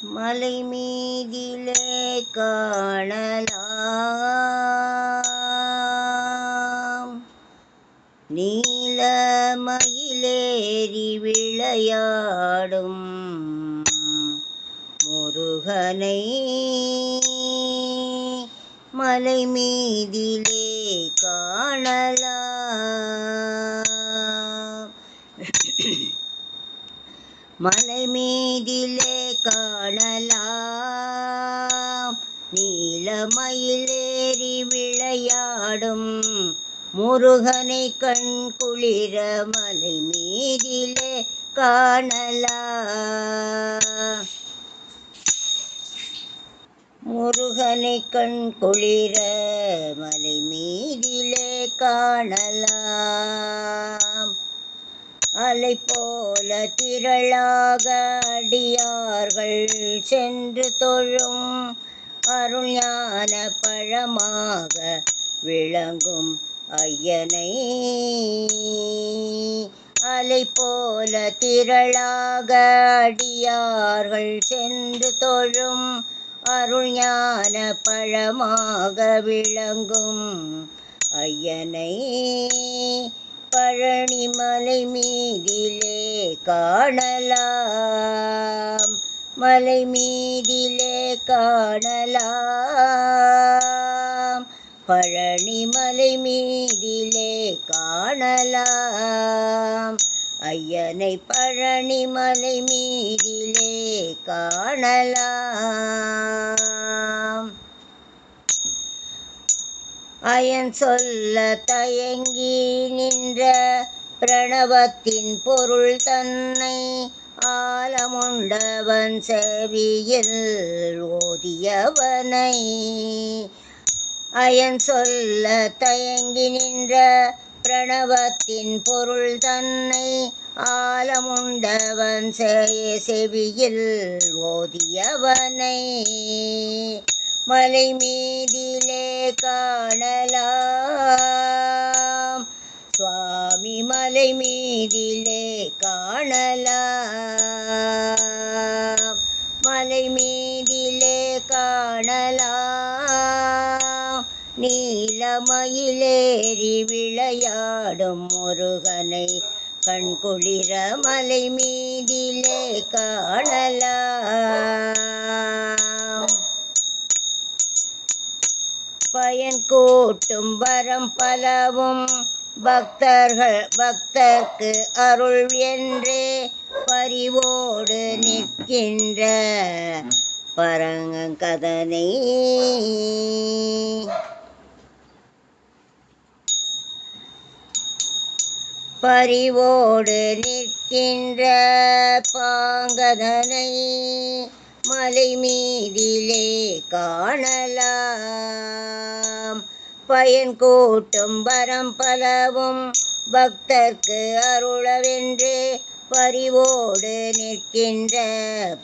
மலை மீதிலே காணலாம். நீல மயிலேறி விளையாடும் முருகனை மலை மீதிலே காணலாம். மலை மீதிலே காணலாம். நீலமயிலேறி விளையாடும் முருகனை கண் குளிர மலை மீதிலே காணலாம். முருகனை கண் குளிர மலை மீதிலே காணலாம். அலை போல திரளாக அடியார்கள் சென்று தொழும் அருள் ஞான பழமாக விளங்கும் ஐயனை. அலை போல திரளாக அடியார்கள் சென்று தொழும் அருள் ஞான பழமாக விளங்கும் ஐயனை. பழனி மலை மீதிலே காணலாம். மலை மீதிலே காணலாம். பழனி மலை மீதிலே காணலாம். ஐயனை பழனி மலை மீதிலே காணலாம். அயன் சொல்ல தயங்கி நின்ற பிரணவத்தின் பொருள் தன்னை ஆலமுண்டவன் செவியில் ஓதியவனை. அயன் சொல்ல தயங்கி நின்ற பிரணவத்தின் பொருள் தன்னை ஆலமுண்டவன் செ- செவியில் ஓதியவனை. மலை மீதிலே காணலாம் சுவாமி மலை மீதிலே காணலாம் மலை மீதிலே காணலாம் நீலமயிலேறி விளையாடும் முருகனை கண்குளிர மலை மீதிலே காணலாம் பயன் கூட்டும் வரம் பலவும் பக்தர்கள் பக்தர்க்கு அருள் என்றே பரிவோடு நிற்கின்ற பரங்கதனை பரிவோடு நிற்கின்ற பாங்கதனை. மலை மீதிலே காணலாம். பயன் கூட்டும் வரம் பலவும் பக்தர்க்கு அருளவென்றே பரிவோடு நிற்கின்ற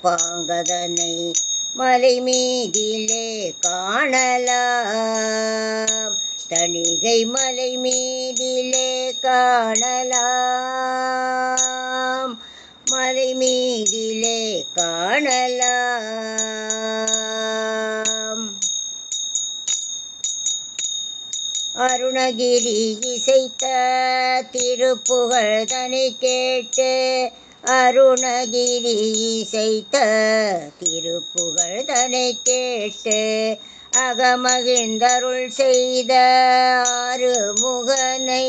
பாங்கதனை மலை மீதிலே காணலாம். தணிகை மலை மீதிலே காணலாம். மலை மீதிலே காணலாம். அருணகிரி இசைத்த திருப்புகழ் தனி கேட்டு அருணகிரி இசைத்த திருப்புகழ் தனை கேட்டு அகமகிழ்ந்தருள் செய்த ஆறு முகனை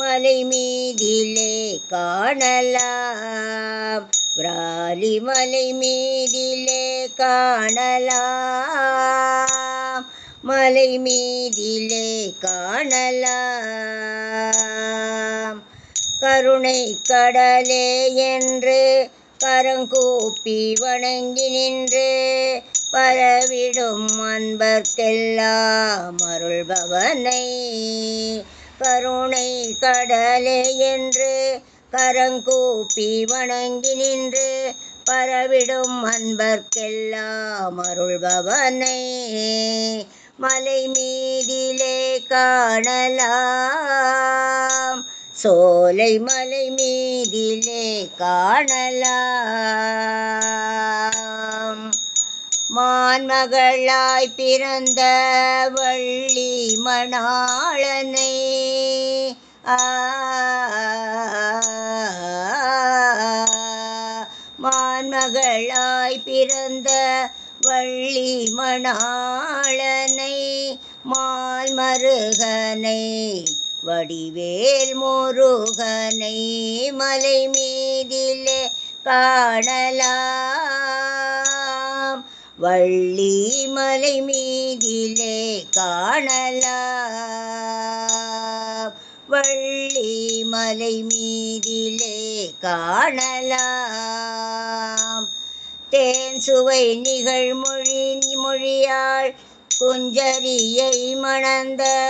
மலை மீதிலே காணலாம். விராலி மலை மீதிலே காணலாம். மலை மீதிலே காணலாம். கருணை கடலே என்று கரங்கூப்பி வணங்கி நின்று பரவிடும் அன்பர்க்கெல்லாம் அருள்பவனை. கருணை கடலே என்று கரங்கூப்பி வணங்கி நின்று பரவிடும் அன்பர்க்கெல்லாம் அருள்பவனை. மலை மீதிலே காணலாம். சோலை மலை மீதிலே காணலாம். மான்மகளாய் பிறந்த வள்ளி மணாளனை. மான்மகளாய் பிறந்த வள்ளி மணாளனை மால் மருகனை வடிவேல் முருகனை மலை மீதிலே காணலாம். வள்ளி மலை மீதிலே காணலாம். வள்ளி மலை மீதிலே காணலாம். தேன் சுவை நிகழ்மொழி மொழியாள் குஞ்சரியை மணந்த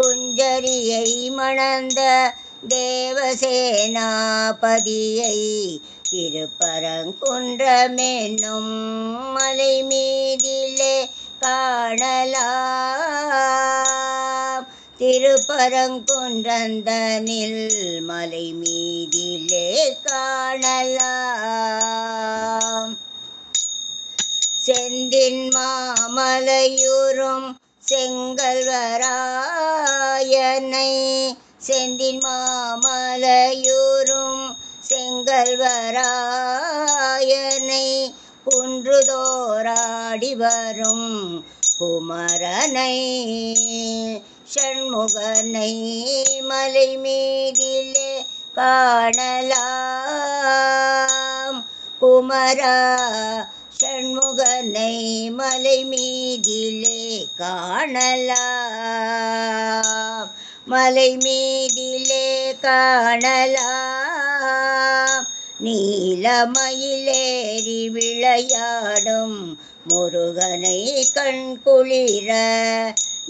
புஞ்சரியை மணந்த தேவசேனாபதியை திருப்பரங்குன்றமென்னும் மலை மீதிலே காணலாம். திருப்பரங்குன்றந்தனில் மலை மீதிலே காணலாம். செந்தின் மாமலையூரும் செங்கல்வராயனை செந்தின் மாமலையூரும் செங்கல்வராயனை குன்றுதோராடி வரும் குமரனை ஷண்முகனை மலை மீதிலே காணலாம் குமரா சண்முகனை மலை மீதிலே காணலாம். மலை மீதிலே காணலாம். நீலமயிலேறி விளையாடும் முருகனை கண் குளிர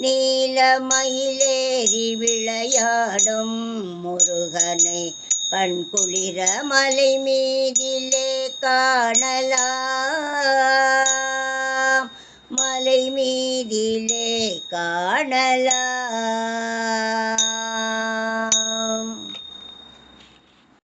நீலமயிலேறி விளையாடும் முருகனை கண் குளிர மலை மீதிலே காணலாம். மலை மீதிலே காணலாம்.